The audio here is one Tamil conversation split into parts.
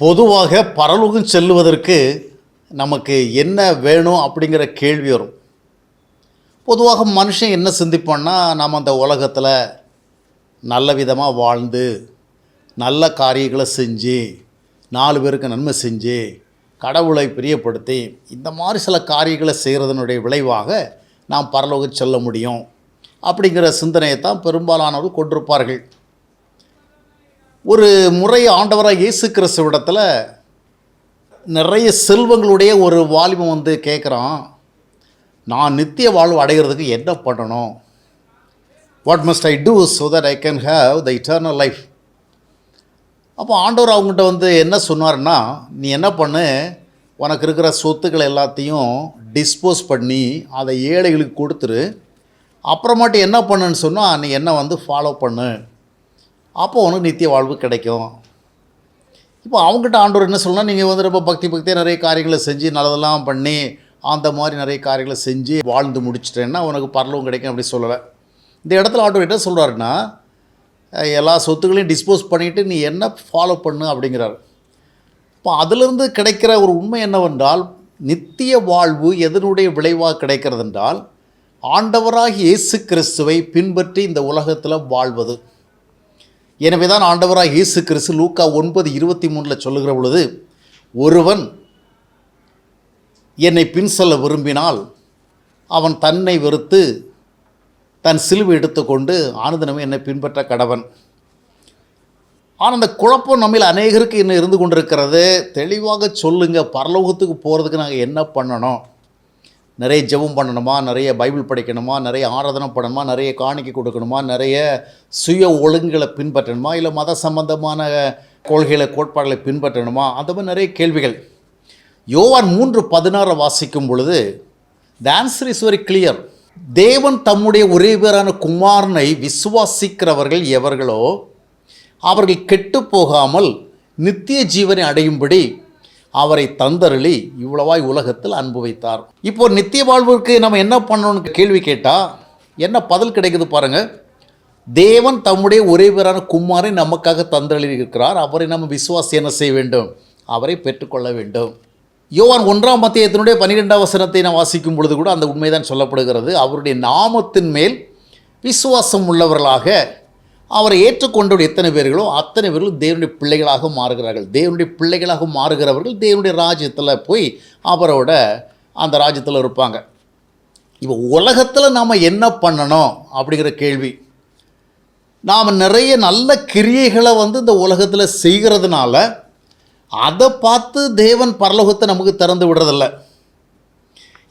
பொதுவாக பரலோகம் செல்லுவதற்கு நமக்கு என்ன வேணும் அப்படிங்கிற கேள்வி வரும். பொதுவாக மனுஷன் என்ன சிந்திப்பான்னா நாம் அந்த உலகத்தில் நல்ல விதமாக வாழ்ந்து நல்ல காரியங்களை செஞ்சு நாலு பேருக்கு நன்மை செஞ்சு கடவுளை பிரியப்படுத்தி இந்த மாதிரி சில காரியங்களை செய்கிறதனுடைய விளைவாக நாம் பரலோகம் செல்ல முடியும். அப்படிங்கிற சிந்தனையை தான் பெரும்பாலானவர் கொண்டிருப்பார்கள். ஒரு முறை ஆண்டவராக இயேசு கிறிஸ்துவிடத்தில் நிறைய செல்வங்களுடைய ஒரு வாலிபம் வந்து கேட்குறான் நான் நித்திய வாழ்வு அடைகிறதுக்கு என்ன பண்ணணும்? What must I do so that I can have the eternal life அப்போ ஆண்டவர் அவங்ககிட்ட வந்து என்ன சொன்னார்னா நீ என்ன பண்ணு? உனக்கு இருக்கிற சொத்துக்கள் எல்லாத்தையும் டிஸ்போஸ் பண்ணி அதை ஏழைகளுக்கு கொடுத்துரு. அப்புறமாட்டி என்ன பண்ணுன்னு சொன்னால் நீ என்ன வந்து ஃபாலோ பண்ணு? அப்போ உனக்கு நித்திய வாழ்வு கிடைக்கும். இப்போ அவங்ககிட்ட ஆண்டவர் என்ன சொல்லணும் நீங்கள் வந்து ரொம்ப பக்தி பக்தியாக நிறைய காரியங்களை செஞ்சு நல்லதெல்லாம் பண்ணி அந்த மாதிரி நிறைய காரியங்களை செஞ்சு வாழ்ந்து முடிச்சிட்டேன்னா உனக்கு பரலவும் கிடைக்கும் அப்படி சொல்லலை. இந்த இடத்துல ஆண்டவர் என்ன சொல்கிறாருன்னா எல்லா சொத்துக்களையும் டிஸ்போஸ் பண்ணிவிட்டு நீ என்ன ஃபாலோ பண்ணு அப்படிங்கிறார். இப்போ அதிலிருந்து கிடைக்கிற ஒரு உண்மை என்னவென்றால் நித்திய வாழ்வு எதனுடைய விளைவாக கிடைக்கிறது என்றால் ஆண்டவராக இயேசு கிறிஸ்துவை பின்பற்றி இந்த உலகத்தில் வாழ்வது. எனவே தான் ஆண்டவராக இயேசு கிறிஸ்து லூக்கா ஒன்பது இருபத்தி மூணில் சொல்லுகிற பொழுது ஒருவன் என்னை பின் செல்ல விரும்பினால் அவன் தன்னை வெறுத்து தன் சிலுவை எடுத்துக்கொண்டு ஆனந்தனமே என்னை பின்பற்ற கடவன். ஆனால் அந்த குழப்பம் நம்மில் அநேகருக்கு இன்னும் இருந்து கொண்டிருக்கிறது. தெளிவாக சொல்லுங்கள் பரலோகத்துக்கு போகிறதுக்கு நாங்கள் என்ன பண்ணணும்? நிறைய ஜெபம் பண்ணணுமா நிறைய பைபிள் படிக்கணுமா நிறைய ஆராதனை பண்ணணுமா நிறைய காணிக்கை கொடுக்கணுமா நிறைய சுய ஒழுங்குகளை பின்பற்றணுமா இல்லை மத சம்பந்தமான கொள்கைகளை கோட்பாடுகளை பின்பற்றணுமா? அந்த மாதிரி நிறைய கேள்விகள். யோவான் மூன்று பதினாறை வாசிக்கும் பொழுது the answer is very clear தேவன் தம்முடைய ஒரே பேரான குமாரனை விசுவாசிக்கிறவர்கள் எவர்களோ அவர்கள் கெட்டு போகாமல் நித்திய ஜீவனை அடையும்படி அவரை தந்தருளி இவ்வளவாய் உலகத்தில் அன்பு வைத்தார். இப்போ நித்திய வாழ்வுக்கு நம்ம என்ன பண்ணணும்னு கேள்வி கேட்டால் என்ன பதில் கிடைக்குது பாருங்க. தேவன் தம்முடைய ஒரே பேரான குமாரை நமக்காக தந்தருளி இருக்கிறார். அவரை நம்ம விசுவாசி என்ன செய்ய வேண்டும்? அவரை பெற்றுக்கொள்ள வேண்டும். யோவான் ஒன்றாம் மத்தியத்தினுடைய பன்னிரெண்டாம் வசனத்தை நான் வாசிக்கும் பொழுது கூட அந்த உண்மைதான் சொல்லப்படுகிறது. அவருடைய நாமத்தின் மேல் விசுவாசம் உள்ளவர்களாக அவரை ஏற்றுக்கொண்ட எத்தனை பேர்களோ அத்தனை பேர்களும் தேவனுடைய பிள்ளைகளாக மாறுகிறார்கள். தேவனுடைய பிள்ளைகளாக மாறுகிறவர்கள் தேவனுடைய ராஜ்யத்தில் போய் அவரோட அந்த ராஜ்யத்தில் இருப்பாங்க. இப்போ உலகத்தில் நாம் என்ன பண்ணணும் அப்படிங்கிற கேள்வி. நாம் நிறைய நல்ல கிரியைகளை வந்து இந்த உலகத்தில் செய்கிறதுனால அதை பார்த்து தேவன் பரலோகத்தை நமக்கு திறந்து விடுறதில்ல.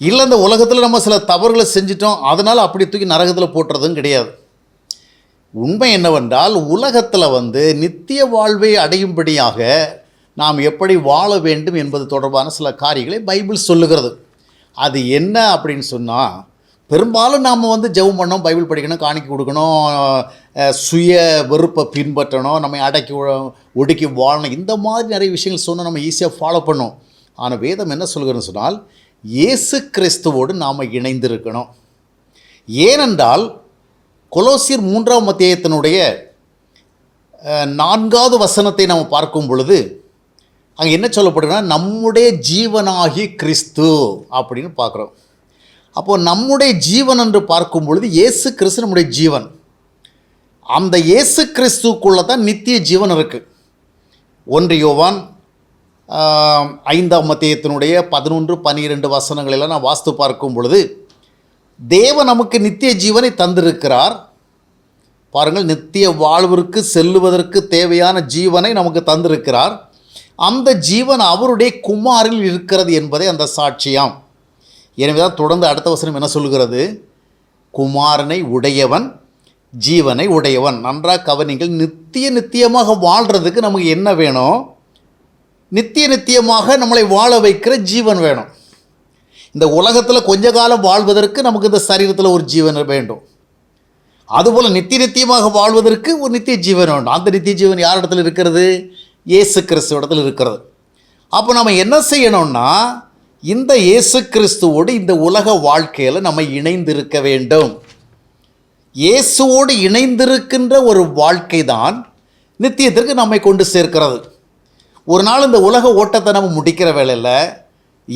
இல்லை இந்த உலகத்தில் நம்ம சில தவறுகளை செஞ்சிட்டோம் அதனால் அப்படி தூக்கி நரகத்தில் போட்டுறதும் கிடையாது. உண்மை என்னவென்றால் உலகத்தில் வந்து நித்திய வாழ்வை அடையும்படியாக நாம் எப்படி வாழ வேண்டும் என்பது தொடர்பான சில காரியங்களை பைபிள் சொல்லுகிறது. அது என்ன அப்படின்னு சொன்னால் பெரும்பாலும் நாம் வந்து ஜெபம் பண்ணோம் பைபிள் படிக்கணும் காணிக்கை கொடுக்கணும் சுய வெறுப்பை பின்பற்றணும் நம்மை அடக்கி ஒடுக்கி வாழணும் இந்த மாதிரி நிறைய விஷயங்கள் சொன்னால் நம்ம ஈஸியாக ஃபாலோ பண்ணோம். ஆனால் வேதம் என்ன சொல்கிறேன்னு சொன்னால் இயேசு கிறிஸ்துவோடு நாம் இணைந்திருக்கணும். ஏனென்றால் கொலோசியர் மூன்றாம் அத்தியாயத்தினுடைய நான்காவது வசனத்தை நம்ம பார்க்கும் பொழுது அங்கே என்ன சொல்லப்படுதுன்னா நம்முடைய ஜீவனாகி கிறிஸ்து அப்படின்னு பார்க்குறோம். அப்போது நம்முடைய ஜீவன் என்று பார்க்கும் பொழுது இயேசு கிறிஸ்து நம்முடைய ஜீவன். அந்த இயேசு கிறிஸ்துக்குள்ளே தான் நித்திய ஜீவன் இருக்குது ஒன்று யோவான் ஐந்தாம் மத்தியத்தினுடைய பதினொன்று பன்னிரெண்டு வசனங்களெல்லாம் நான் வாஸ்து பார்க்கும் பொழுது தேவன் நமக்கு நித்திய ஜீவனை தந்திருக்கிறார். பாருங்கள் நித்திய வாழ்விற்கு செல்லுவதற்கு தேவையான ஜீவனை நமக்கு தந்திருக்கிறார். அந்த ஜீவன் அவருடைய குமாரில் இருக்கிறது என்பதே அந்த சாட்சியாம். எனவே தான் தொடர்ந்து அடுத்த வசனம் என்ன சொல்கிறது? குமாரனை உடையவன் ஜீவனை உடையவன். நன்றாக கவனிங்கள் நித்திய நித்தியமாக வாழ்கிறதுக்கு நமக்கு என்ன வேணும்? நித்திய நித்தியமாக நம்மளை வாழ வைக்கிற ஜீவன் வேணும். இந்த உலகத்தில் கொஞ்ச காலம் வாழ்வதற்கு நமக்கு இந்த சரீரத்தில் ஒரு ஜீவன் வேண்டும். அதுபோல் நித்திய நித்தியமாக வாழ்வதற்கு ஒரு நித்திய ஜீவன் வேண்டும். அந்த நித்திய ஜீவன் யார் இடத்துல இருக்கிறது? இயேசு கிறிஸ்துவ இடத்துல இருக்கிறது. அப்போ நம்ம என்ன செய்யணும்னா இந்த இயேசு கிறிஸ்துவோடு இந்த உலக வாழ்க்கையில் நம்ம இணைந்திருக்க வேண்டும். இயேசுவோடு இணைந்திருக்கின்ற ஒரு வாழ்க்கை தான் நித்தியத்திற்கு நம்மை கொண்டு சேர்க்கிறது. ஒரு நாள் இந்த உலக ஓட்டத்தை நம்ம முடிக்கிற வேலையில்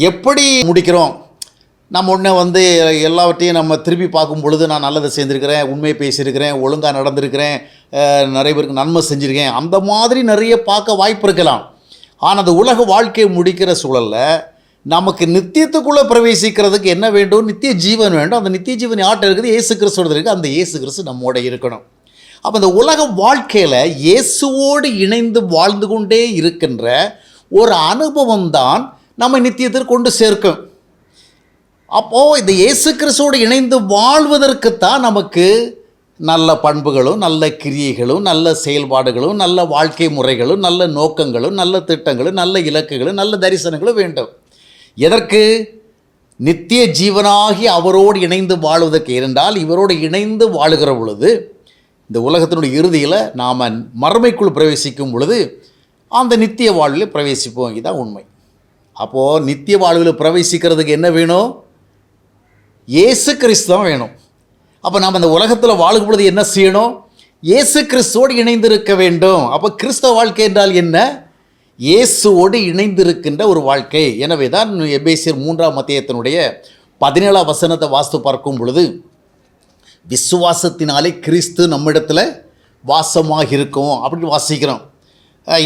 எப்படி முடிக்கிறோம்? நம்ம உடனே வந்து எல்லாவற்றையும் நம்ம திருப்பி பார்க்கும் பொழுது நான் நல்லதை செஞ்சுருக்கிறேன் உண்மையை பேசியிருக்கிறேன் ஒழுங்காக நடந்திருக்கிறேன் நிறைய பேருக்கு நன்மை செஞ்சுருக்கேன். அந்த மாதிரி நிறைய பார்க்க வாய்ப்பு இருக்கலாம். ஆனால் அந்த உலக வாழ்க்கையை முடிக்கிற சூழலில் நமக்கு நித்தியத்துக்குள்ளே பிரவேசிக்கிறதுக்கு என்ன வேண்டும்? நித்திய ஜீவன் வேண்டும். அந்த நித்திய ஜீவன் யார்கிட்ட இருக்குது? ஏசு கிறிஸ்துவோட இருக்குது. அந்த இயேசு கிறிஸ்து நம்மோட இருக்கணும். அப்போ இந்த உலக வாழ்க்கையில் இயேசுவோடு இணைந்து வாழ்ந்து கொண்டே இருக்கின்ற ஒரு அனுபவம் தான் நம்ம நித்தியத்திற்கு கொண்டு சேர்க்கும். அப்போது இந்த இயேசு கிறிஸ்துவோடு இணைந்து வாழ்வதற்குத்தான் நமக்கு நல்ல பண்புகளும் நல்ல கிரியைகளும் நல்ல செயல்பாடுகளும் நல்ல வாழ்க்கை முறைகளும் நல்ல நோக்கங்களும் நல்ல திட்டங்களும் நல்ல இலக்குகளும் நல்ல தரிசனங்களும் வேண்டும். எதற்கு? நித்திய ஜீவனாகி அவரோடு இணைந்து வாழ்வதற்கு. இருந்தால் இவரோடு இணைந்து வாழுகிற பொழுது இந்த உலகத்தினுடைய இறுதியில் நாம் மறுமைக்குள் பிரவேசிக்கும் பொழுது அந்த நித்திய வாழ்வில் பிரவேசிப்போம். இதுதான் உண்மை. அப்போது நித்திய வாழ்வில் பிரவேசிக்கிறதுக்கு என்ன வேணும்? இயேசு கிறிஸ்து தான் வேணும். அப்போ நாம் இந்த உலகத்தில் வாழும் பொழுது என்ன செய்யணும்? இயேசு கிறிஸ்துவோடு இணைந்திருக்க வேண்டும். அப்போ கிறிஸ்தவ வாழ்க்கை என்றால் என்ன? இயேசுவோடு இணைந்திருக்கின்ற ஒரு வாழ்க்கை. எனவே தான் எபேசியர் மூன்றாம் மத்தியத்தினுடைய பதினேழாம் வசனத்தை வாஸ்து பார்க்கும் பொழுது விசுவாசத்தினாலே கிறிஸ்து நம்மிடத்தில் வாசமாக இருக்கும் அப்படின்னு வாசிக்கிறோம்.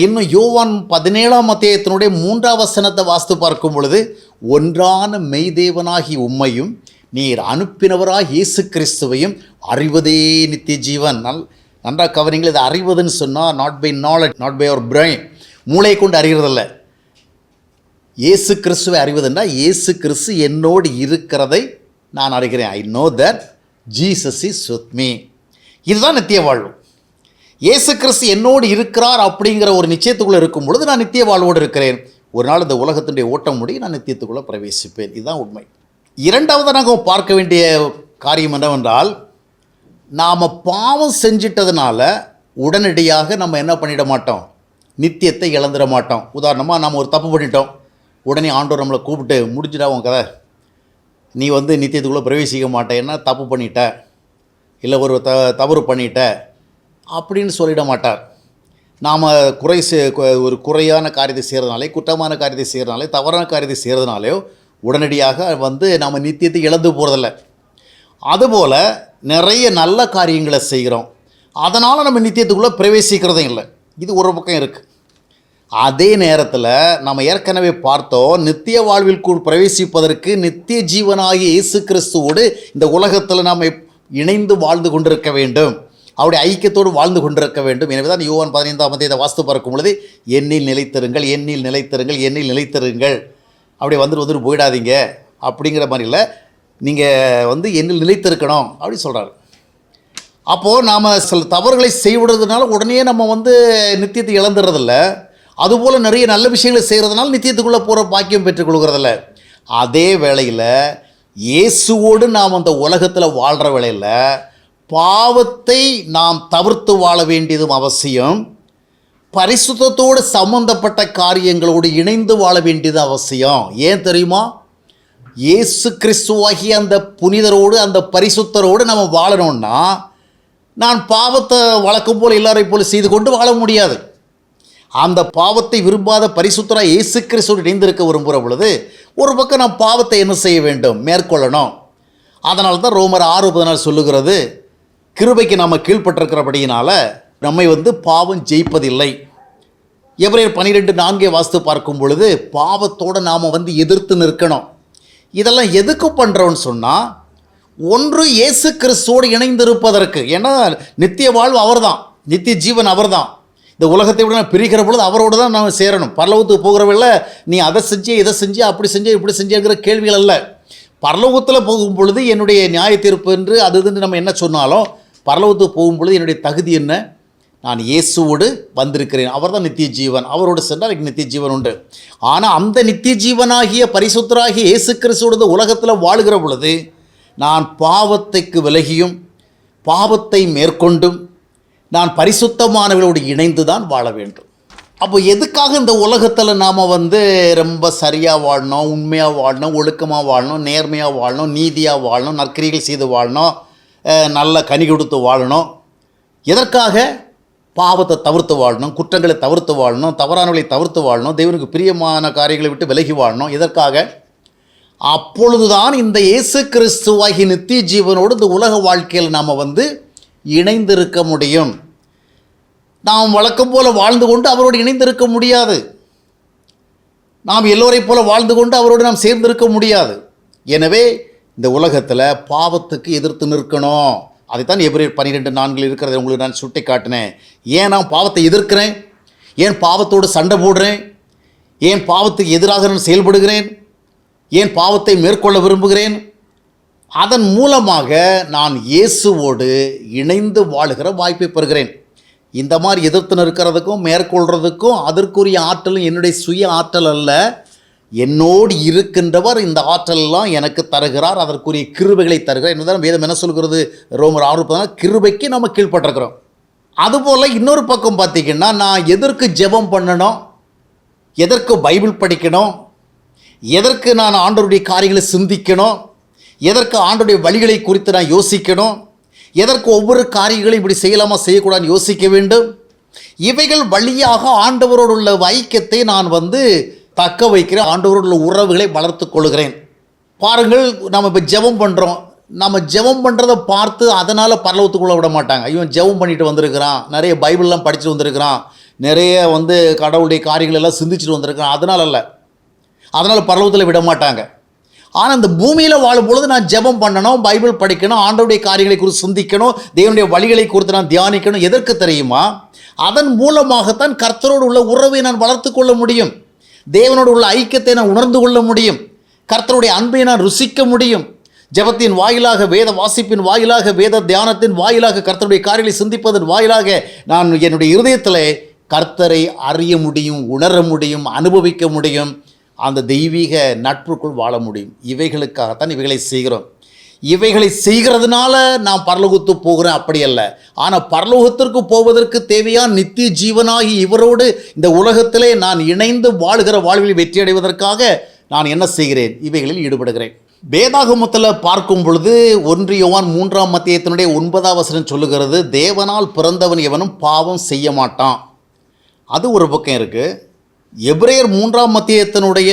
இன்னும் யோவான் பதினேழாம் அத்தியாயத்தினுடைய மூன்றாம் வசனத்தை வாஸ்து பார்க்கும் பொழுது ஒன்றான மெய்தேவனாகி உம்மையும் நீர் அனுப்பினவராக இயேசு கிறிஸ்துவையும் அறிவதே நித்திய ஜீவன் நல் நன்றாக கவனிங்கள் இதை அறிவதுன்னு சொன்னால் not by knowledge not by our brain மூளை கொண்டு அறிகிறதில்ல. இயேசு கிறிஸ்துவை அறிவதுன்னா இயேசு கிறிஸ்து என்னோடு இருக்கிறதை நான் அறிகிறேன். I know that Jesus is with me இதுதான் நித்திய வாழ்வு. இயேசு கிறிஸ்து என்னோடு இருக்கிறார் அப்படிங்கிற ஒரு நிச்சயத்துக்குள்ளே இருக்கும் பொழுது நான் நித்திய வாழ்வோடு இருக்கிறேன். ஒரு நாள் இந்த உலகத்தினுடைய ஓட்டம் முடி நான் நித்தியத்துக்குள்ளே பிரவேசிப்பேன். இதுதான் உண்மை. இரண்டாவது நாங்கள் பார்க்க வேண்டிய காரியம் என்னவென்றால் நாம் பாவம் செஞ்சிட்டதுனால உடனடியாக நம்ம என்ன பண்ணிட மாட்டோம்? நித்தியத்தை இழந்துட மாட்டோம். உதாரணமாக நம்ம ஒரு தப்பு பண்ணிட்டோம். உடனே ஆண்டோர் நம்மளை கூப்பிட்டு முடிஞ்சிடா உன் கதை. நீ வந்து நித்தியத்துக்குள்ளே பிரவேசிக்க மாட்டேன்னா தப்பு பண்ணிட்ட? இல்லை ஒரு த தவறு பண்ணிட்ட? அப்படின்னு சொல்லிட மாட்டார். நாம் குறை செ- ஒரு குறையான காரியத்தை செய்கிறதுனாலே குற்றமான காரியத்தை செய்கிறதுனாலே தவறான காரியத்தை செய்கிறதுனாலையோ உடனடியாக வந்து நாம் நித்தியத்தை இழந்து போகிறதில்ல அதுபோல் நிறைய நல்ல காரியங்களை செய்கிறோம். அதனால் நம்ம நித்தியத்துக்குள்ளே பிரவேசிக்கிறதும் இல்லை. இது ஒரு பக்கம் இருக்குது அதே நேரத்தில் நம்ம ஏற்கனவே பார்த்தோம் நித்திய வாழ்விற்குள் பிரவேசிப்பதற்கு நித்திய ஜீவனாகிய இயேசு கிறிஸ்துவோடு இந்த உலகத்தில் நாம் இணைந்து வாழ்ந்து கொண்டிருக்க வேண்டும். அவருடைய ஐக்கியத்தோடு வாழ்ந்து கொண்டிருக்க வேண்டும். எனவே தான் யோவான் பதினைந்தாம் தேதி வாஸ்து பார்க்கும் பொழுது எண்ணில் நிலைத்திருங்கள் எண்ணில் நிலைத்திருங்கள் எண்ணில் நிலைத்திருங்கள். அப்படி வந்துட்டு வந்துட்டு போயிடாதீங்க அப்படிங்கிற மாதிரி இல்லை. நீங்கள் வந்து என்னில் நிலைத்திருக்கணும் அப்படி சொல்கிறாரு அப்போது நாம் சில தவறுகளை செய்விடுறதுனால உடனே நம்ம வந்து நித்தியத்தை இழந்துடுறதில்ல அதுபோல் நிறைய நல்ல விஷயங்களை செய்கிறதுனால நித்தியத்துக்குள்ளே போகிற பாக்கியம் பெற்றுக்கொள்கிறதில்ல அதே வேளையில் இயேசுவோடு நாம் அந்த உலகத்தில் வாழ்கிற வேளையில் பாவத்தை நாம் தவிர்த்து வாழ வேண்டியதும் அவசியம். பரிசுத்தத்தோடு சம்பந்தப்பட்ட காரியங்களோடு இணைந்து வாழ வேண்டியது அவசியம். ஏன் தெரியுமா? இயேசு கிறிஸ்துவாகிய அந்த புனிதரோடு அந்த பரிசுத்தரோடு நம்ம வாழணும்னா நான் பாவத்தை வழக்கம் போல் எல்லாரையும் போல் செய்து கொண்டு வாழ முடியாது. அந்த பாவத்தை விரும்பாத பரிசுத்தராக இயேசு கிறிஸ்துவோடு இணைந்திருக்க விரும்புகிற பொழுது ஒரு பக்கம் நான் பாவத்தை என்ன செய்ய வேண்டும்? மேற்கொள்ளணும். அதனால தான் ரோமர் ஆறு பதினாறு சொல்லுகிறது கிருபைக்கு நாம் கீழ்ப்பட்டிருக்கிறபடியினால நம்மை வந்து பாவம் ஜெயிப்பதில்லை. எவரேர் பன்னிரெண்டு நான்கே வாஸ்து பார்க்கும் பொழுது பாவத்தோடு நாம் வந்து எதிர்த்து நிற்கணும். இதெல்லாம் எதுக்கு பண்ணுறோன்னு சொன்னால் ஒன்று இயேசு கிறிஸ்துவோடு இணைந்திருப்பதற்கு. ஏன்னா நித்திய வாழ்வு அவர்தான். நித்திய ஜீவன் அவர்தான். இந்த உலகத்தை விட நான் பிரிக்கிற பொழுது அவரோடு தான் நாம் சேரணும். பரலோகத்துக்கு போகிறவங்கள நீ அதை செஞ்சே இதை செஞ்சே அப்படி செஞ்சே இப்படி செஞ்சேங்கிற கேள்விகள் அல்ல. பரலோகத்தில் போகும் பொழுது என்னுடைய நியாய தீர்ப்பு என்று அது இதுன்னு நம்ம என்ன சொன்னாலும் பரலோகத்துக்கு போகும் பொழுது என்னுடைய தகுதி என்ன? நான் இயேசுவோடு வந்திருக்கிறேன். அவர் தான் நித்திய ஜீவன் அவரோடு சென்றால் எனக்கு நித்திய ஜீவன் உண்டு. ஆனால் அந்த நித்திய ஜீவனாகிய பரிசுத்தராகிய இயேசு கிறிஸ்துவோடு உலகத்தில் வாழுகிற பொழுது நான் பாவத்தைக்கு விலகியும் பாவத்தை மேற்கொண்டும் நான் பரிசுத்தமானவர்களோடு இணைந்து தான் வாழ வேண்டும். அப்போ எதுக்காக இந்த உலகத்தில் நாம் வந்து ரொம்ப சரியாக வாழணும் உண்மையாக வாழணும் ஒழுக்கமாக வாழணும் நேர்மையாக வாழணும் நீதியாக வாழணும் நற்கிரிகள் செய்து வாழணும் நல்ல கனி கொடுத்து வாழணும்? எதற்காக? பாவத்தை தவிர்த்து வாழணும் குற்றங்களை தவிர்த்து வாழணும் தவறானவர்களை தவிர்த்து வாழணும் தெய்வனுக்கு பிரியமான காரியங்களை விட்டு விலகி வாழணும். இதற்காக அப்பொழுதுதான் இந்த இயேசு கிறிஸ்துவாகி நித்திய ஜீவனோடு இந்த உலக வாழ்க்கையில் நாம் வந்து இணைந்திருக்க முடியும். நாம் வழக்கம் போல வாழ்ந்து கொண்டு அவரோடு இணைந்திருக்க முடியாது. நாம் எல்லோரைப் போல வாழ்ந்து கொண்டு அவரோடு நாம் சேர்ந்திருக்க முடியாது. எனவே இந்த உலகத்தில் பாவத்துக்கு எதிர்த்து நிற்கணும். அதைத்தான் எபிரேர் பன்னிரெண்டு நான்கில் இருக்கிறத உங்களுக்கு நான் சுட்டி காட்டினேன் ஏன் நான் பாவத்தை எதிர்க்கிறேன்? ஏன் பாவத்தோடு சண்டை போடுறேன்? ஏன் பாவத்துக்கு எதிராக நான் செயல்படுகிறேன்? ஏன் பாவத்தை மேற்கொள்ள விரும்புகிறேன்? அதன் மூலமாக நான் இயேசுவோடு இணைந்து வாழுகிற வாய்ப்பை பெறுகிறேன். இந்த மாதிரி எதிர்த்து நிற்கிறதுக்கும் மேற்கொள்கிறதுக்கும் அதற்குரிய ஆற்றலும் என்னுடைய சுய ஆற்றல் அல்ல. என்னோடு இருக்கின்றவர் இந்த ஆற்றலெல்லாம் எனக்கு தருகிறார் அதற்குரிய கிருபைகளை தருகிறார் என்னதான் வேதம் என்ன சொல்கிறது? ரோமர் ஆறு பதினாறு கிருபைக்கு நம்ம கீழ்பட்டிருக்கிறோம் அதுபோல் இன்னொரு பக்கம் பார்த்தீங்கன்னா நான் எதற்கு ஜெபம் பண்ணணும்? எதற்கு பைபிள் படிக்கணும்? எதற்கு நான் ஆண்டவருடைய காரியங்களை சிந்திக்கணும்? எதற்கு ஆண்டோடைய வழிகளை குறித்து நான் யோசிக்கணும்? எதற்கு ஒவ்வொரு காரியங்களையும் இப்படி செய்யலாமா செய்யக்கூடாதுன்னு யோசிக்க வேண்டும்? இவைகள் வழியாக ஆண்டவரோடு உள்ள ஐக்கியத்தை நான் வந்து தக்க வைக்கிறேன் ஆண்டவரோட உறவுகளை வளர்த்து கொள்கிறேன். பாருங்கள் நம்ம இப்போ ஜெபம் பண்ணுறோம் நம்ம ஜெபம் பண்ணுறதை பார்த்து அதனால் பரலவத்துக்குள்ளே விட மாட்டாங்க. இவன் ஜெபம் பண்ணிட்டு வந்திருக்கிறான். நிறைய பைபிள்லாம் படிச்சுட்டு வந்திருக்கிறான். நிறைய வந்து கடவுளுடைய காரியங்கள் எல்லாம் சிந்திச்சுட்டு வந்திருக்கிறான். அதனால் அல்ல. அதனால் பரலவத்தில் விட மாட்டாங்க. ஆனால் இந்த பூமியில் வாழும் பொழுது நான் ஜெபம் பண்ணணும் பைபிள் படிக்கணும் ஆண்டவுடைய காரியங்களை குறித்து சிந்திக்கணும் தேவனுடைய வழிகளை குறித்து நான் தியானிக்கணும் எதற்கு தெரியுமா? அதன் மூலமாகத்தான் கர்த்தரோடு உள்ள உறவை நான் வளர்த்து கொள்ள முடியும். தேவனோடு உள்ள ஐக்கியத்தை நான் உணர்ந்து கொள்ள முடியும். கர்த்தருடைய அன்பை நான் ருசிக்க முடியும். ஜெபத்தின் வாயிலாக வேத வாசிப்பின் வாயிலாக வேத தியானத்தின் வாயிலாக கர்த்தருடைய காரியங்களை சிந்திப்பதன் வாயிலாக நான் என்னுடைய இருதயத்தில் கர்த்தரை அறிய முடியும் உணர முடியும் அனுபவிக்க முடியும். அந்த தெய்வீக நட்புக்குள் வாழ முடியும். இவைகளுக்காகத்தான் இவைகளை செய்கிறோம். இவைகளை செய்கிறதுனால நான் பரலோகத்து போகிறேன். அப்படி அல்ல. ஆனால் பரலோகத்திற்கு போவதற்கு தேவையான நித்திய ஜீவனாகி இவரோடு இந்த உலகத்திலே நான் இணைந்து வாழ்கிற வாழ்வில் வெற்றி அடைவதற்காக நான் என்ன செய்கிறேன்? இவைகளில் ஈடுபடுகிறேன். வேதாகமத்தில் பார்க்கும் பொழுது ஒன்று யோவான் மூன்றாம் மத்தியத்தினுடைய ஒன்பதாம் வசனம் சொல்லுகிறது தேவனால் பிறந்தவன் எவனும் பாவம் செய்ய மாட்டான். அது ஒரு பக்கம் இருக்குது எபிரேயர் மூன்றாம் மத்தியத்தினுடைய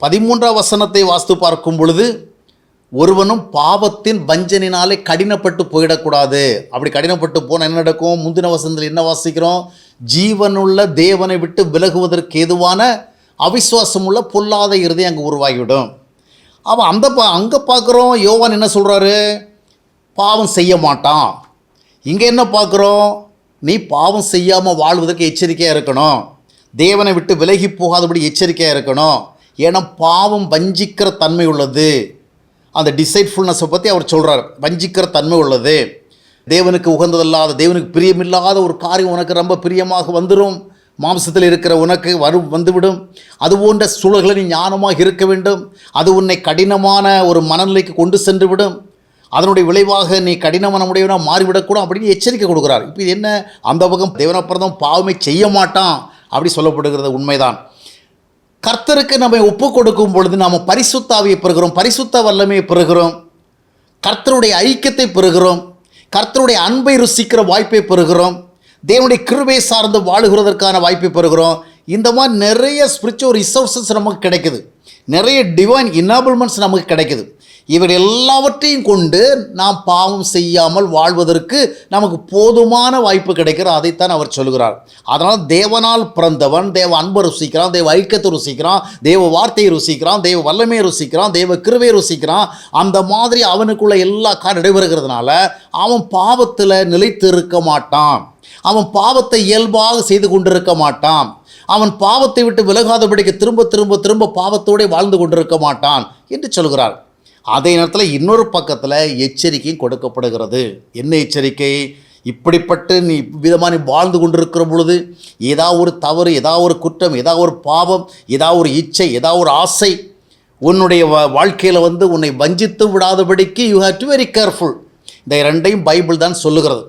பதிமூன்றாம் வசனத்தை வாஸ்து பார்க்கும் பொழுது ஒருவனும் பாவத்தின் வஞ்சனினாலே கடினப்பட்டு போயிடக்கூடாது. அப்படி கடினப்பட்டு போனால் என்ன நடக்கும்? முந்தின வசந்தில் என்ன வாசிக்கிறோம்? ஜீவனுள்ள தேவனை விட்டு விலகுவதற்கு ஏதுவான அவிசுவாசமுள்ள பொல்லாத இறுதி அங்கே உருவாகிவிடும். அவன் அந்த பா அங்கே பார்க்குறோம் யோவான் என்ன சொல்கிறாரு பாவம் செய்ய மாட்டான். இங்கே என்ன பார்க்குறோம்? நீ பாவம் செய்யாமல் வாழ்வதற்கு எச்சரிக்கையாக இருக்கணும். தேவனை விட்டு விலகி போகாதபடி எச்சரிக்கையாக இருக்கணும். ஏன்னா பாவம் வஞ்சிக்கிற தன்மை உள்ளது. அந்த டிசைட்ஃபுல்னஸை பற்றி அவர் சொல்கிறார் வஞ்சிக்கிற தன்மை உள்ளது. தேவனுக்கு உகந்ததல்லாத தேவனுக்கு பிரியமில்லாத ஒரு காரியம் உனக்கு ரொம்ப பிரியமாக வந்துடும் மாம்சத்தில் இருக்கிற உனக்கு வரும் வந்துவிடும். அது போன்ற சூழல்களை நீ ஞானமாக இருக்க வேண்டும். அது உன்னை கடினமான ஒரு மனநிலைக்கு கொண்டு சென்று விடும் அதனுடைய விளைவாக நீ கடினமான உடையவனா மாறிவிடக்கூடும் அப்படின்னு எச்சரிக்கை கொடுக்குறார். இப்போ இது என்ன? அந்த பக்கம் தேவனப்புறம் பாவமே செய்ய மாட்டான். அப்படி சொல்லப்படுகிறது உண்மைதான். கர்த்தருக்கு நம்ம ஒப்பு கொடுக்கும் பொழுது நாம் பரிசுத்தாவியை பெறுகிறோம் பரிசுத்த வல்லமையை பெறுகிறோம். கர்த்தருடைய ஐக்கியத்தை பெறுகிறோம். கர்த்தருடைய அன்பை ருசிக்கிற வாய்ப்பை பெறுகிறோம். தேவனுடைய கிருபை சார்ந்து வாழுகிறதற்கான வாய்ப்பை பெறுகிறோம். இந்த மாதிரி நிறைய ஸ்பிரிச்சுவல் ரிசோர்ஸஸ் நமக்கு கிடைக்குது. நிறைய டிவைன் இனாபிள்மெண்ட்ஸ் நமக்கு கிடைக்குது. இவர் எல்லாவற்றையும் கொண்டு நாம் பாவம் செய்யாமல் வாழ்வதற்கு நமக்கு போதுமான வாய்ப்பு கிடைக்கிற அதைத்தான் அவர் சொல்கிறார் அதனால் தேவனால் பிறந்தவன் தேவ அன்பை ருசிக்கிறான் தேவ ஐக்கியத்தை ருசிக்கிறான் தேவ வார்த்தையை ருசிக்கிறான் தேவ வல்லமையை ருசிக்கிறான் தேவ கிருவையை ருசிக்கிறான். அந்த மாதிரி அவனுக்குள்ள எல்லா கார் நடைபெறுகிறதுனால அவன் பாவத்தில் நிலைத்து இருக்க மாட்டான். அவன் பாவத்தை இயல்பாக செய்து கொண்டிருக்க மாட்டான். அவன் பாவத்தை விட்டு விலகாதபடிக்கு திரும்ப திரும்ப திரும்ப பாவத்தோடே வாழ்ந்து கொண்டிருக்க மாட்டான் என்று சொல்கிறார் அதே நேரத்தில் இன்னொரு பக்கத்தில் எச்சரிக்கையும் கொடுக்கப்படுகிறது. என்ன எச்சரிக்கை? இப்படிப்பட்டு நீ விதமாக நீ வாழ்ந்து கொண்டிருக்கிற பொழுது ஏதாவது ஒரு தவறு ஏதாவது ஒரு குற்றம் ஏதாவது ஒரு பாவம் ஏதாவது ஒரு இச்சை ஏதாவது ஒரு ஆசை உன்னுடைய வா- வாழ்க்கையில் வந்து உன்னை வஞ்சித்து விடாதபடிக்கு you have to very careful இந்த ரெண்டையும் பைபிள் தான் சொல்லுகிறது.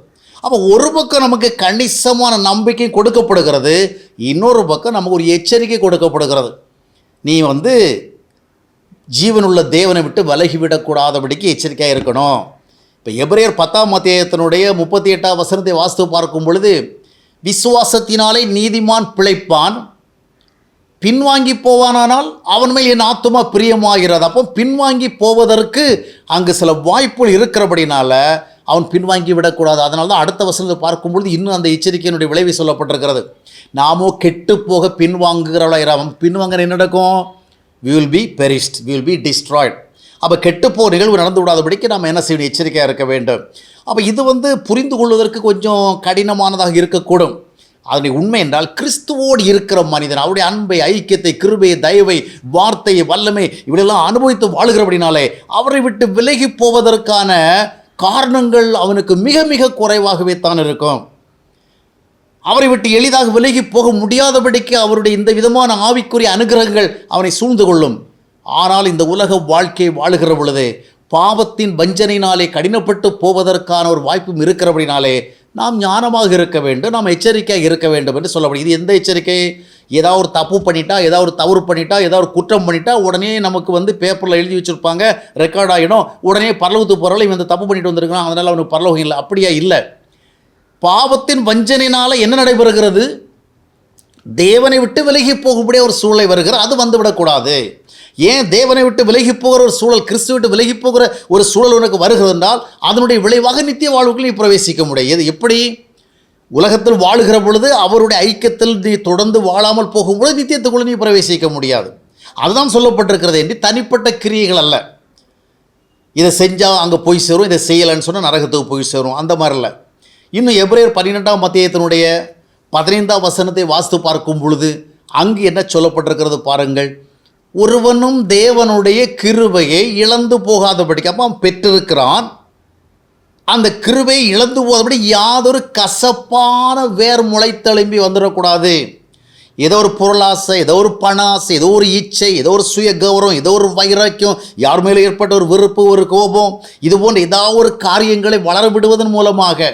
அப்போ ஒரு பக்கம் நமக்கு கணிசமான நம்பிக்கை கொடுக்கப்படுகிறது இன்னொரு பக்கம் நமக்கு ஒரு எச்சரிக்கை கொடுக்கப்படுகிறது. நீ வந்து ஜீவனுள்ள தேவனை விட்டு விலகிவிடக்கூடாதபடிக்கு எச்சரிக்கையாக இருக்கணும். இப்போ எபிரேயர் பத்தாம் அத்தியாயத்தினுடைய முப்பத்தி எட்டாம் வசனத்தை வாஸ்து பார்க்கும் பொழுது விசுவாசத்தினாலே நீதிமான் பிழைப்பான் பின்வாங்கி போவானானால் அவன் மேல் என் ஆத்துமா பிரியமாகிறது. அப்போ பின்வாங்கி போவதற்கு அங்கு சில வாய்ப்புகள் இருக்கிறபடினால அவன் பின்வாங்கி விடக்கூடாது. அதனால தான் அடுத்த வசனத்தை பார்க்கும்பொழுது இன்னும் அந்த எச்சரிக்கையினுடைய விளைவு சொல்லப்பட்டிருக்கிறது. நாமோ கெட்டு போக பின்வாங்குகிறவளா அவன் பின்வாங்க என்ன நடக்கும்? We will be perished we will be destroyed அப்போ கெட்டுப்போ நிகழ்வு நடந்து விடாதபடிக்கு நம்ம என்ன செய்யணும்? எச்சரிக்கையாக இருக்க வேண்டும். அப்போ இது வந்து புரிந்து கொள்வதற்கு கொஞ்சம் கடினமானதாக இருக்கக்கூடும். அதனுடைய உண்மை என்றால் கிறிஸ்துவோடு இருக்கிற மனிதன் அவருடைய அன்பை ஐக்கியத்தை கிருபையை தயவை வார்த்தையை வல்லமை இவளெல்லாம் அனுபவித்து வாழுகிறபடினாலே அவரை விட்டு விலகி போவதற்கான காரணங்கள் அவனுக்கு மிக மிக குறைவாகவே தான் இருக்கும். அவரை விட்டு எளிதாக விலகி போக முடியாதபடிக்கு அவருடைய இந்த விதமான ஆவிக்குரிய அனுகிரகங்கள் அவனை சூழ்ந்து கொள்ளும். ஆனால் இந்த உலக வாழ்க்கையை வாழுகிற பொழுது பாவத்தின் வஞ்சனையினாலே கடினப்பட்டு போவதற்கான ஒரு வாய்ப்பும் இருக்கிறபடினாலே நாம் ஞானமாக இருக்க வேண்டும் நாம் எச்சரிக்கையாக இருக்க வேண்டும் என்று சொல்லப்படும் இது எந்த எச்சரிக்கை? ஏதாவது ஒரு தப்பு பண்ணிட்டா ஏதாவது ஒரு தவறு பண்ணிட்டா ஏதாவது ஒரு குற்றம் பண்ணிட்டா உடனே நமக்கு வந்து பேப்பரில் எழுதி வச்சுருப்பாங்க ரெக்கார்ட் ஆகிடும் உடனே பரலவத்துக்கு போகிறவளை இவன் இந்த தப்பு பண்ணிட்டு வந்திருக்கான் அதனால் அவனுக்கு பரலோகம் இல்லை. அப்படியா? இல்லை. பாவத்தின் வஞ்சனையினால் என்ன நடைபெறுகிறது? தேவனை விட்டு விலகி போகக்கூடிய ஒரு சூழலை வருகிற அது வந்து விடக்கூடாது. ஏன் தேவனை விட்டு விலகி போகிற ஒரு சூழல் கிறிஸ்து விட்டு விலகி போகிற ஒரு சூழல் உனக்கு வருகிறது என்றால் அதனுடைய விளைவாக நித்திய வாழ்வுக்குள் நீ பிரவேசிக்க முடியாது. எப்படி? உலகத்தில் வாழுகிற பொழுது அவருடைய ஐக்கியத்தில் நீ தொடர்ந்து வாழாமல் போகும்பொழுது நித்தியத்துக்குள்ள நீ பிரவேசிக்க முடியாது. அதுதான் சொல்லப்பட்டிருக்கிறது என்று தனிப்பட்ட கிரியைகள் அல்ல. இதை செஞ்சால் அங்கே போய் சேரும் இதை செய்யலைன்னு சொன்னால் நரகத்துக்கு போய் சேரும். அந்த மாதிரி இல்லை. இன்னும் எப்ரேர் பன்னிரெண்டாம் மத்தியத்தினுடைய பதினைந்தாம் வசனத்தை வாஸ்து பார்க்கும் பொழுது அங்கு என்ன சொல்லப்பட்டிருக்கிறது பாருங்கள். ஒருவனும் தேவனுடைய கிருபையை இழந்து போகாதபடிக்கு அப்போ அவன் பெற்றிருக்கிறான். அந்த கிருபை இழந்து போகாதபடி யாதொரு கசப்பான வேர் முளைத்தெழும்பி வந்துடக்கூடாது. ஏதோ ஒரு பொருளாசை ஏதோ ஒரு பண ஆசை ஏதோ ஒரு இச்சை ஏதோ ஒரு சுய கௌரவம் ஏதோ ஒரு வைராக்கியம் யார் மேலே ஏற்பட்ட ஒரு வெறுப்பு ஒரு கோபம் இது போன்ற ஏதாவது ஒரு காரியங்களை வளர விடுவதன் மூலமாக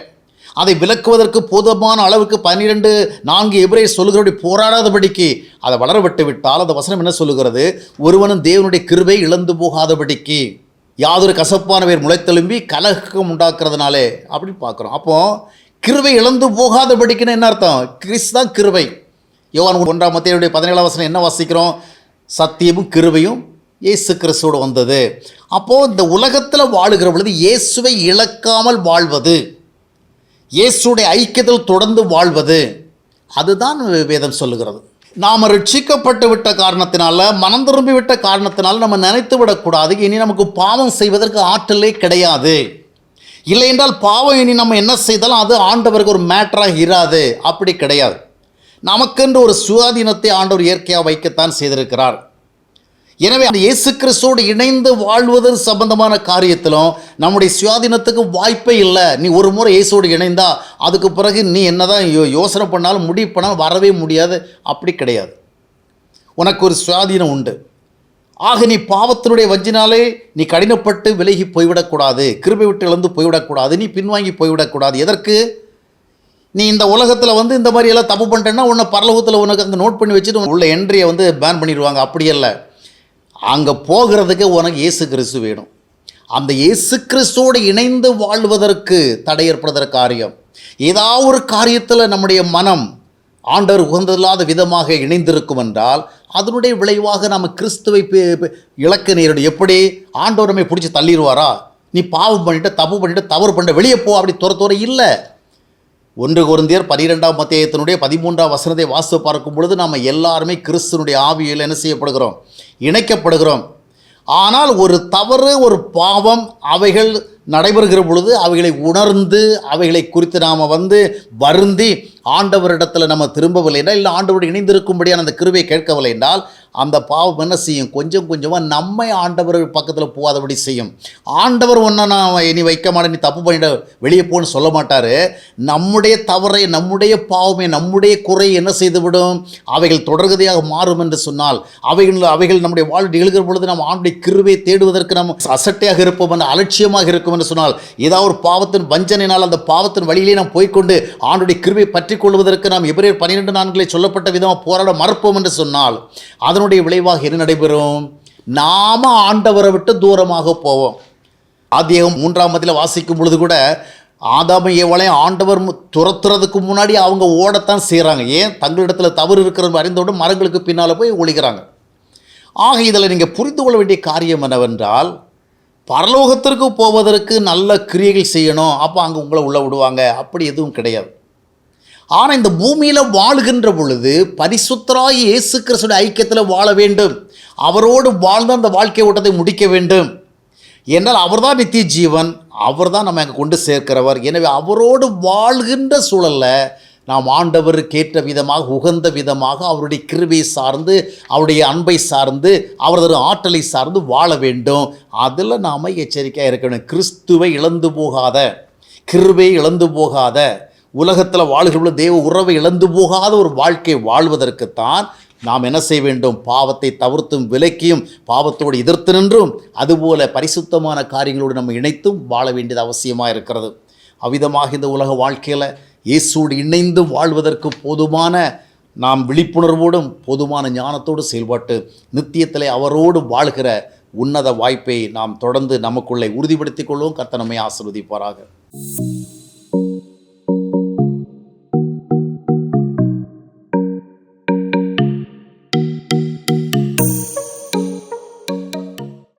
அதை விளக்குவதற்கு போதுமான அளவுக்கு பன்னிரெண்டு நான்கு எபிரே சொல்லுகிறபடி போராடாதபடிக்கு அதை வளர விட்டு விட்டால் அந்த வசனம் என்ன சொல்லுகிறது? ஒருவனும் தேவனுடைய கிருபை இழந்து போகாதபடிக்கு. யாதொரு கசப்பான வேர் முளைத்தெலும்பி கலகம் உண்டாக்குறதுனாலே அப்படின்னு பார்க்குறோம். அப்போது கிருவை இழந்து போகாதபடிக்குன்னு என்ன அர்த்தம்? கிறிஸ் தான் கிருவை. யோவான் ஒன்றாம் மத்தியனுடைய பதினேழாம் வசனம் என்ன வாசிக்கிறோம்? சத்தியமும் கிருவையும் இயேசு கிறிஸ்துவோடு வந்தது. அப்போது இந்த உலகத்தில் வாழுகிற பொழுது இயேசுவை இழக்காமல் வாழ்வது இயேசுடைய ஐக்கியத்தில் தொடர்ந்து வாழ்வது அதுதான் வேதம் சொல்லுகிறது. நாம் ரட்சிக்கப்பட்டு விட்ட காரணத்தினால மனம் திரும்பி விட்ட காரணத்தினால நம்ம நினைத்து விடக்கூடாது. இனி நமக்கு பாவம் செய்வதற்கு ஆற்றலே கிடையாது. இல்லை என்றால் பாவம் இனி நம்ம என்ன செய்தாலும் அது ஆண்டவருக்கு ஒரு மேட்டராக இராது. அப்படி கிடையாது. நமக்கென்று ஒரு சுயாதீனத்தை ஆண்டவர் இயற்கையாக வைக்கத்தான் செய்திருக்கிறார். எனவே அந்த இயேசு கிறிஸ்துவோடு இணைந்து வாழ்வது சம்பந்தமான காரியத்திலும் நம்முடைய சுயாதீனத்துக்கு வாய்ப்பே இல்லை. நீ ஒரு முறை இயேசுவோடு இணைந்தா அதுக்கு பிறகு நீ என்னதான் யோ யோசனை பண்ணாலும் முடிவு பண்ணாலும் வரவே முடியாது. அப்படி கிடையாது. உனக்கு ஒரு சுயாதீனம் உண்டு. ஆக நீ பாவத்தினுடைய வஞ்சினாலே நீ கடினப்பட்டு விலகி போய்விடக்கூடாது. கிருபை விட்டு இழந்து போய்விடக்கூடாது. நீ பின்வாங்கி போய்விடக்கூடாது. எதற்கு? நீ இந்த உலகத்தில் வந்து இந்த மாதிரி எல்லாம் தப்பு பண்ணிட்டேன்னா உன்னை பரலோகத்தில் உனக்கு அங்கே நோட் பண்ணி வச்சுட்டு உள்ள என்ட்ரியை வந்து பேன் பண்ணிடுவாங்க. அப்படியெல்லாம் அங்கே போகிறதுக்கு உனக்கு இயேசு கிறிஸ்து வேணும். அந்த இயேசு கிறிஸ்துவோடு இணைந்து வாழ்வதற்கு தடை ஏற்படுகிற காரியம். ஏதாவது ஒரு காரியத்தில் நம்முடைய மனம் ஆண்டவர் உகந்ததில்லாத விதமாக இணைந்திருக்கும் என்றால் அதனுடைய விளைவாக நம்ம கிறிஸ்துவை பே- இழக்க நேரிடும். எப்படி? ஆண்டவர் நம்மை பிடிச்சி தள்ளிடுவாரா? நீ பாவம் பண்ணிட்டு தப்பு பண்ணிட்டு தவறு பண்ணிட்டு வெளியே போ அப்படி துற துறை இல்லை. ஒன்று குருந்தியர் பனிரெண்டாம் மத்தியத்தினுடைய பதிமூன்றாம் வசனத்தை வாசித்து பார்க்கும் பொழுது நாம் எல்லாருமே கிறிஸ்துனுடைய ஆவியில் என்ன செய்யப்படுகிறோம்? இணைக்கப்படுகிறோம். ஆனால் ஒரு தவறு ஒரு பாவம் அவைகள் நடைபெறுகிற பொழுது அவைகளை உணர்ந்து அவைகளை குறித்து நாம் வந்து வருந்தி ஆண்டவரிடத்தில் நம்ம திரும்பவில்லை என்றால் இல்லை ஆண்டவரோடு இணைந்திருக்கும்படியான அந்த கிருவை கேட்கவில்லை என்றால் அந்த பாவம் என்ன செய்யும்? கொஞ்சம் கொஞ்சமாக நம்மை ஆண்டவர் பக்கத்தில் போகாதபடி செய்யும். ஆண்டவர் ஒன்றை நான் இனி வைக்க மாட்டேன் நீ தப்பு பண்ணிட வெளியே போன்னு சொல்ல மாட்டார். நம்முடைய தவறை நம்முடைய பாவமே நம்முடைய குறை என்ன செய்துவிடும்? அவைகள் தொடர்கதையாக மாறும் என்று சொன்னால் அவைகள் அவைகள் நம்முடைய வாழ்வு நிகழ்கிற பொழுது நம்ம ஆண்டுடைய கிருவை தேடுவதற்கு நம்ம அசட்டையாக இருப்போம் என்று அலட்சியமாக இருக்கும் என்று சொன்னால் ஏதாவது ஒரு பாவத்தின் வஞ்சனையினால் அந்த பாவத்தின் வழியிலே நாம் போய்க்கொண்டு ஆண்டுடைய கிருவை பற்றி கொள்வதற்கு நாம் எபிரேயர் பன்னிரெண்டு நான்களை சொல்லப்பட்ட விதமாக போராட மறுப்போம் என்று சொன்னால் அதனுடைய விளைவாக என்ன நடைபெறும்? நாம ஆண்டவரை விட்டு தூரமாக போவோம். ஆதியகம் மூன்றாம் மதியில் வாசிக்கும் பொழுது கூட ஆதாம ஏவலை ஆண்டவர் துரத்துறதுக்கு முன்னாடி அவங்க ஓடத்தான் செய்கிறாங்க ஏன்? தங்களிடத்தில் தவறு இருக்கிறது அறிந்தவுடன் மரங்களுக்கு பின்னால் போய் ஒழிக்கிறாங்க ஆக இதில் நீங்கள் புரிந்து கொள்ள வேண்டிய காரியம் என்னவென்றால் பரலோகத்திற்கு போவதற்கு நல்ல கிரியைகள் செய்யணும். அப்போ அங்கே உங்களை உள்ளே விடுவாங்க. அப்படி எதுவும் கிடையாது. ஆனால் இந்த பூமியில் வாழுகின்ற பொழுது பரிசுத்தராய் இயேசு கிறிஸ்துடைய ஐக்கியத்தில் வாழ வேண்டும். அவரோடு வாழ்ந்து அந்த வாழ்க்கை ஓட்டத்தை முடிக்க வேண்டும். என்றால் அவர்தான் நித்திய ஜீவன் அவர்தான் நம்ம அங்கே கொண்டு சேர்க்கிறவர். எனவே அவரோடு வாழ்கின்ற சூழலில் நாம் ஆண்டவருக்கு ஏற்ற விதமாக உகந்த விதமாக அவருடைய கிருவியை சார்ந்து அவருடைய அன்பை சார்ந்து அவரது ஆற்றலை சார்ந்து வாழ வேண்டும். அதில் நாம் எச்சரிக்கையாக இருக்க வேண்டும் கிறிஸ்துவை இழந்து போகாத கிருவை இழந்து போகாத உலகத்தில் வாழ்கிற தேவ உறவை இழந்து போகாத ஒரு வாழ்க்கை வாழ்வதற்குத்தான் நாம் என்ன செய்ய வேண்டும்? பாவத்தை தவிர்த்தும் விலக்கியும் பாவத்தோடு எதிர்த்து நின்றும் அதுபோல பரிசுத்தமான காரியங்களோடு நம்ம இணைத்தும் வாழ வேண்டியது அவசியமாக இருக்கிறது. அவ்விதமாக இந்த உலக வாழ்க்கையில் இயேசோடு இணைந்து வாழ்வதற்கு போதுமான நாம் விழிப்புணர்வோடும் போதுமான ஞானத்தோடு செயல்பட்டு நித்தியத்தில் அவரோடு வாழ்கிற உன்னத வாய்ப்பை நாம் தொடர்ந்து நமக்குள்ளே உறுதிப்படுத்திக் கொள்வோம். கத்தனமை நம்மை ஆசீர்வதிப்பாராக.